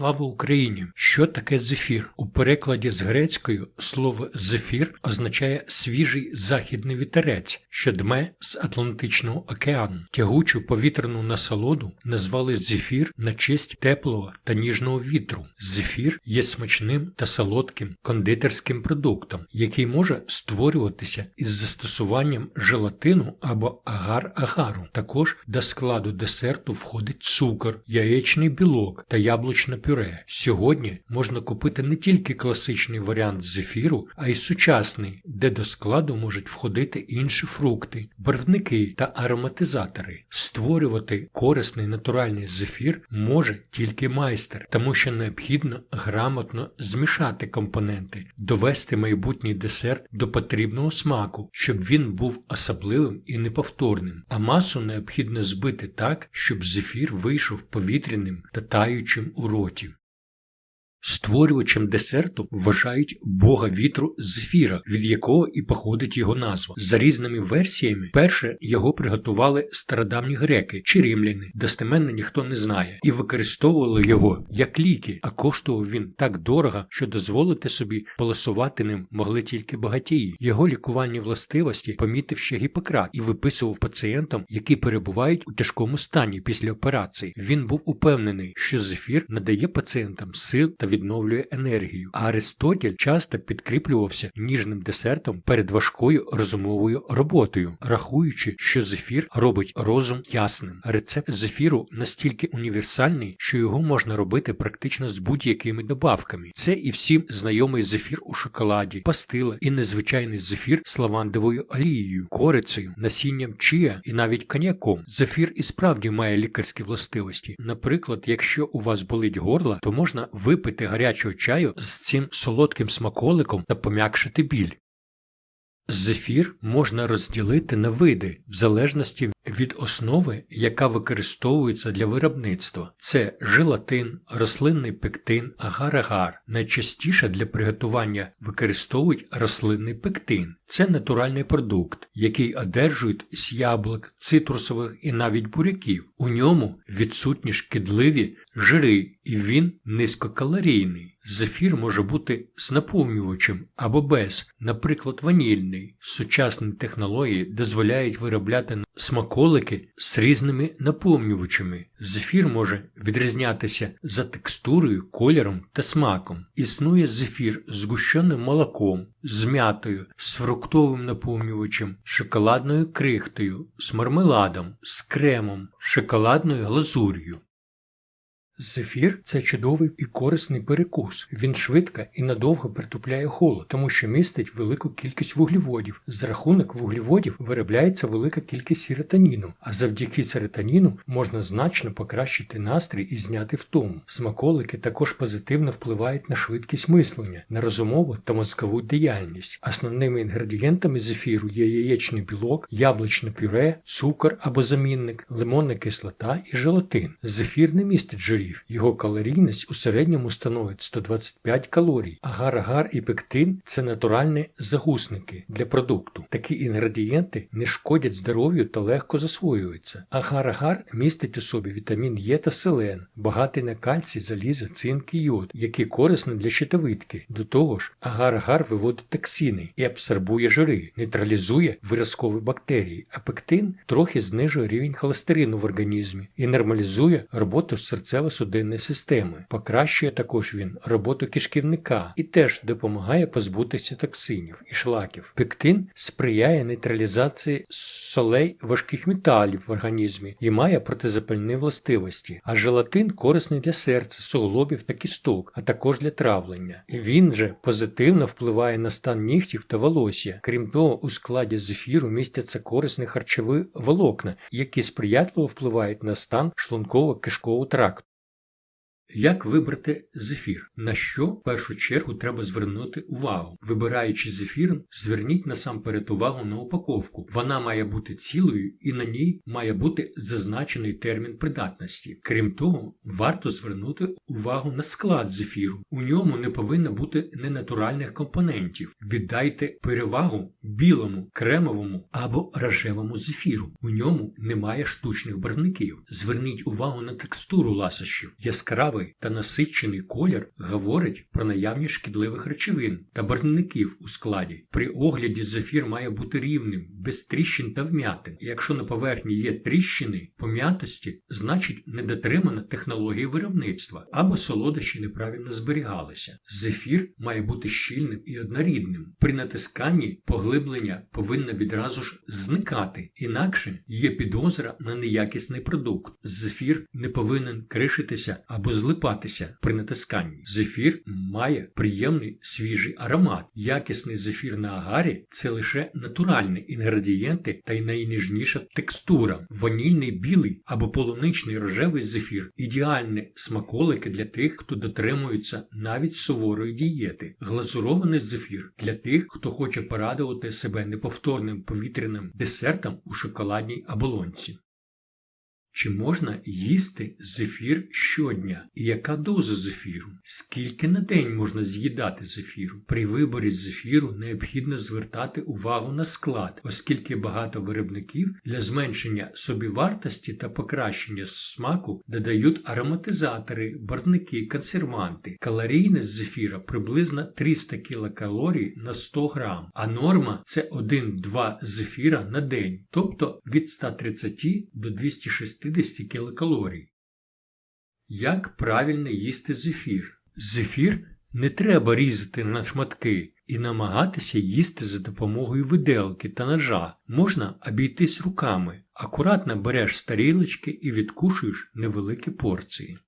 slavu Krīņu. Що таке зефір? У перекладі з грецькою слово зефір означає свіжий західний вітерець, що дме з Атлантичного океану. Тягучу повітряну насолоду назвали зефір на честь теплого та ніжного вітру. Зефір є смачним та солодким кондитерським продуктом, який може створюватися із застосуванням желатину або агар-агару. Також до складу десерту входить цукор, яєчний білок та яблучне пюре. Сьогодні можна купити не тільки класичний варіант зефіру, а й сучасний, де до складу можуть входити інші фрукти, барвники та ароматизатори. Створювати корисний натуральний зефір може тільки майстер, тому що необхідно грамотно змішати компоненти, довести майбутній десерт до потрібного смаку, щоб він був особливим і неповторним, а масу необхідно збити так, щоб зефір вийшов повітряним та таючим у роті. Створювачем десерту вважають бога вітру Зефіра, від якого і походить його назва. За різними версіями, перше його приготували стародавні греки чи римляни, достеменно ніхто не знає, і використовували його як ліки, а коштував він так дорого, що дозволити собі полосувати ним могли тільки багатії. Його лікувальні властивості помітив ще Гіппократ і виписував пацієнтам, які перебувають у тяжкому стані після операції. Він був упевнений, що зефір надає пацієнтам сил та відновлює енергію. А Аристотель часто підкріплювався ніжним десертом перед важкою розумовою роботою, рахуючи, що зефір робить розум ясним. Рецепт зефіру настільки універсальний, що його можна робити практично з будь-якими добавками. Це і всім знайомий зефір у шоколаді, пастила і незвичайний зефір з лавандовою олією, корицею, насінням чия і навіть коньяком. Зефір і справді має лікарські властивості. Наприклад, якщо у вас болить горло, то можна випити випити гарячого чаю з цим солодким смаколиком та пом'якшити біль. Зефір можна розділити на види в залежності від основи, яка використовується для виробництва. Це желатин, рослинний пектин, агар-агар. Найчастіше для приготування використовують рослинний пектин. Це натуральний продукт, який одержують з яблук, цитрусових і навіть буряків. У ньому відсутні шкідливі жири, і він низькокалорійний. Зефір може бути з наповнювачем або без, наприклад, ванільний. Сучасні технології дозволяють виробляти смаколики з різними наповнювачами. Зефір може відрізнятися за текстурою, кольором та смаком. Існує зефір з гущеним молоком, з м'ятою, з фруктовим наповнювачем, шоколадною крихтою, з мармеладом, з кремом, шоколадною глазур'ю. Зефір це чудовий і корисний перекус. Він швидко і надовго притупляє холод, тому що містить велику кількість вуглеводів. З рахунок вуглеводів виробляється велика кількість серотоніну, а завдяки серотоніну можна значно покращити настрій і зняти втому. Смаколики також позитивно впливають на швидкість мислення, на розумову та мозкову діяльність. Основними інгредієнтами зефіру є яєчний білок, яблучне пюре, цукор або замінник, лимонна кислота і желатин. Зефір не містить жирів жирів. Його калорійність у середньому становить 125 калорій. Агар-агар і пектин це натуральні загусники для продукту. Такі інгредієнти не шкодять здоров'ю та легко засвоюються. Агар-агар містить у собі вітамін Е та селен, багатий на кальцій, залізо, цинк і йод, які корисні для щитовидки. До того ж, агар-агар виводить токсини і абсорбує жири, нейтралізує виразкові бактерії, а пектин трохи знижує рівень холестерину в організмі і нормалізує роботу серцево судинної системи. Покращує також він роботу кишківника і теж допомагає позбутися токсинів і шлаків. Пектин сприяє нейтралізації солей важких металів в організмі і має протизапальні властивості, а желатин корисний для серця, суглобів та кісток, а також для травлення. Він же позитивно впливає на стан нігтів та волосся. Крім того, у складі зефіру містяться корисні харчові волокна, які сприятливо впливають на стан шлунково-кишкового тракту. Як вибрати зефір? На що в першу чергу треба звернути увагу? Вибираючи зефір, зверніть насамперед увагу на упаковку. Вона має бути цілою і на ній має бути зазначений термін придатності. Крім того, варто звернути увагу на склад зефіру. У ньому не повинно бути ненатуральних компонентів. Віддайте перевагу білому, кремовому або рожевому зефіру. У ньому немає штучних барвників. Зверніть увагу на текстуру ласощів. Яскравий яскравий та насичений колір говорить про наявність шкідливих речовин та барвників у складі. При огляді зефір має бути рівним, без тріщин та вмятин. Якщо на поверхні є тріщини, пом'ятості, значить недотримана технологія виробництва або солодощі неправильно зберігалися. Зефір має бути щільним і однорідним. При натисканні поглиблення повинно відразу ж зникати, інакше є підозра на неякісний продукт. Зефір не повинен кришитися або злипатися при натисканні. Зефір має приємний свіжий аромат. Якісний зефір на агарі це лише натуральні інгредієнти та й найніжніша текстура. Ванільний білий або полуничний рожевий зефір ідеальні смаколики для тих, хто дотримується навіть суворої дієти. Глазурований зефір для тих, хто хоче порадувати себе неповторним повітряним десертом у шоколадній оболонці. Чи можна їсти зефір щодня? І яка доза зефіру? Скільки на день можна з'їдати зефіру? При виборі зефіру необхідно звертати увагу на склад, оскільки багато виробників для зменшення собівартості та покращення смаку додають ароматизатори, барвники, консерванти. Калорійність зефіра приблизно 300 кілокалорій на 100 грам, а норма це 1-2 зефіра на день, тобто від 130 до 260 60 кілокалорій. Як правильно їсти зефір? Зефір не треба різати на шматки і намагатися їсти за допомогою виделки та ножа. Можна обійтись руками, акуратно береш з тарілочки і відкушуєш невеликі порції.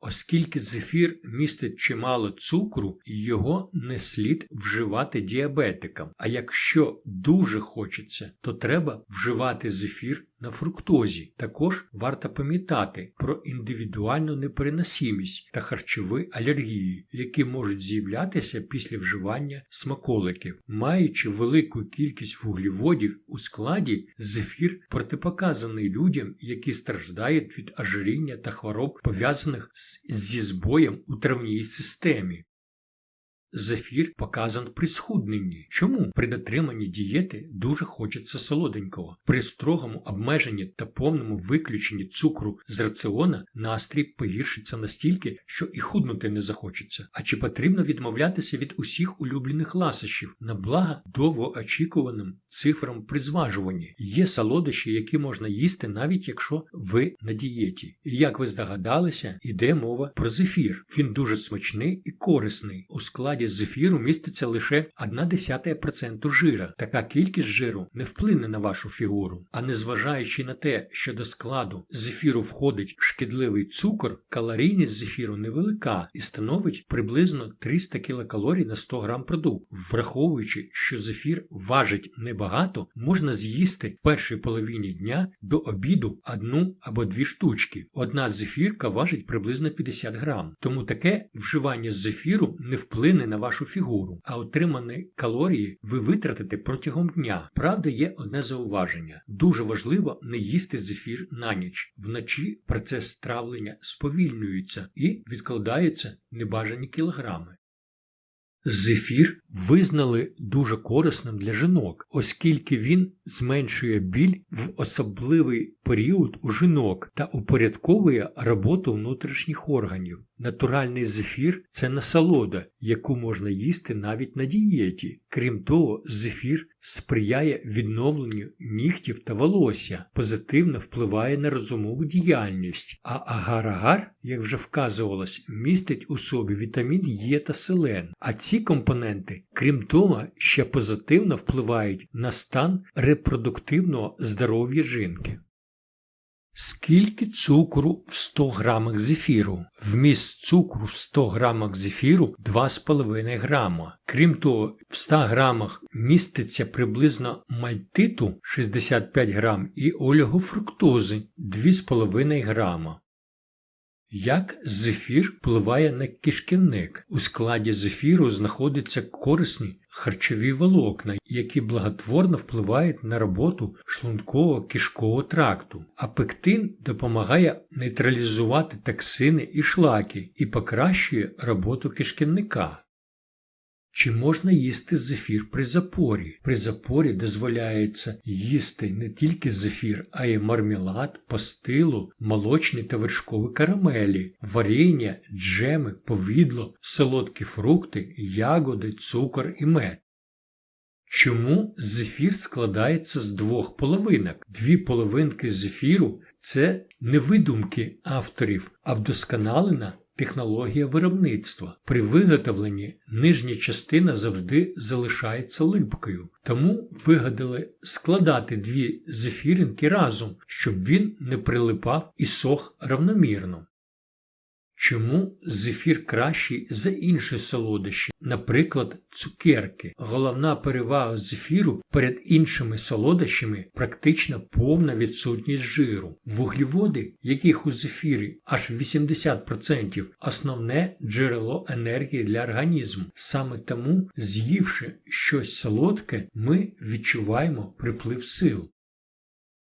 Оскільки зефір містить чимало цукру, його не слід вживати діабетикам. А якщо дуже хочеться, то треба вживати зефір на фруктозі. Також варто пам'ятати про індивідуальну непереносимість та харчові алергії, які можуть з'являтися після вживання смаколиків. Маючи велику кількість вуглеводів у складі, зефір протипоказаний людям, які страждають від ожиріння та хвороб, пов'язаних зі збоєм у травній системі. Зефір показан при схудненні. Чому при дотриманні дієти дуже хочеться солоденького? При строгому обмеженні та повному виключенні цукру з раціона настрій погіршиться настільки, що і худнути не захочеться. А чи потрібно відмовлятися від усіх улюблених ласощів на благо довгоочікуваним цифрам при зважуванні? Є солодощі, які можна їсти, навіть якщо ви на дієті. І як ви здогадалися, іде мова про зефір. Він дуже смачний і корисний у складі складі зефіру міститься лише 0,1% жира. Така кількість жиру не вплине на вашу фігуру. А незважаючи на те, що до складу зефіру входить шкідливий цукор, калорійність зефіру невелика і становить приблизно 300 кілокалорій на 100 грам продукту. Враховуючи, що зефір важить небагато, можна з'їсти в першій половині дня до обіду одну або дві штучки. Одна зефірка важить приблизно 50 грам. Тому таке вживання зефіру не вплине на вашу фігуру, а отримані калорії ви витратите протягом дня. Правда, є одне зауваження. Дуже важливо не їсти зефір на ніч. Вночі процес травлення сповільнюється і відкладаються небажані кілограми. Зефір визнали дуже корисним для жінок, оскільки він зменшує біль в особливий період у жінок та упорядковує роботу внутрішніх органів. Натуральний зефір це насолода, яку можна їсти навіть на дієті. Крім того, зефір сприяє відновленню нігтів та волосся, позитивно впливає на розумову діяльність, а агар-агар, як вже вказувалось, містить у собі вітамін Е та селен. А ці компоненти, крім того, ще позитивно впливають на стан репродуктивного здоров'я жінки. Скільки цукру в 100 грамах зефіру? Вміст цукру в 100 грамах зефіру 2,5 грама. Крім того, в 100 грамах міститься приблизно мальтиту 65 грам і олігофруктози 2,5 грама. Як зефір впливає на кишківник? У складі зефіру знаходяться корисні харчові волокна, які благотворно впливають на роботу шлунково кишкового тракту, а пектин допомагає нейтралізувати токсини і шлаки і покращує роботу кишківника. Чи можна їсти зефір при запорі? При запорі дозволяється їсти не тільки зефір, а й мармелад, пастилу, молочні та вершкові карамелі, варення, джеми, повідло, солодкі фрукти, ягоди, цукор і мед. Чому зефір складається з двох половинок? Дві половинки зефіру це не видумки авторів, а вдосконалена технологія виробництва. При виготовленні нижня частина завжди залишається липкою, тому вигадали складати дві зефіринки разом, щоб він не прилипав і сох равномірно. Чому зефір кращий за інші солодощі, наприклад, цукерки? Головна перевага зефіру перед іншими солодощами практично повна відсутність жиру. Вуглеводи, яких у зефірі аж 80% основне джерело енергії для організму. Саме тому, з'ївши щось солодке, ми відчуваємо приплив сил.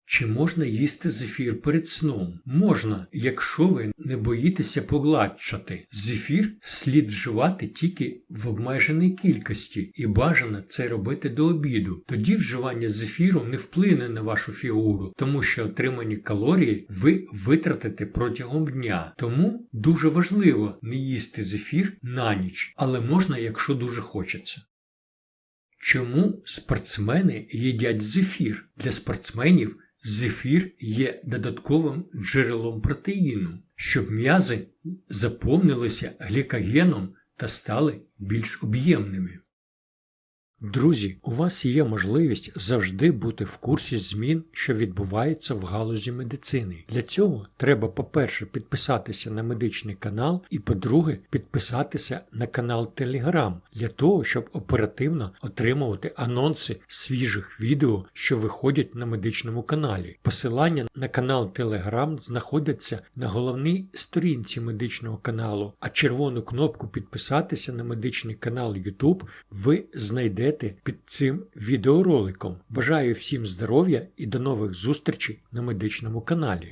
Чи можна їсти зефір перед сном? Можна, якщо ви не боїтеся погладшати. Зефір слід вживати тільки в обмеженій кількості, і бажано це робити до обіду. Тоді вживання зефіру не вплине на вашу фігуру, тому що отримані калорії ви витратите протягом дня. Тому дуже важливо не їсти зефір на ніч, але можна, якщо дуже хочеться. Чому спортсмени їдять зефір? Для спортсменів зефір є додатковим джерелом протеїну, щоб м'язи заповнилися глікогеном та стали більш об'ємними. Друзі, у вас є можливість завжди бути в курсі змін, що відбуваються в галузі медицини. Для цього треба, по-перше, підписатися на медичний канал, і по-друге, підписатися на канал Telegram для того, щоб оперативно отримувати анонси свіжих відео, що виходять на медичному каналі. Посилання на канал Telegram знаходяться на головній сторінці медичного каналу, а червону кнопку підписатися на медичний канал YouTube ви знайдете під цим відеороликом. Бажаю всім здоров'я і до нових зустрічей на медичному каналі.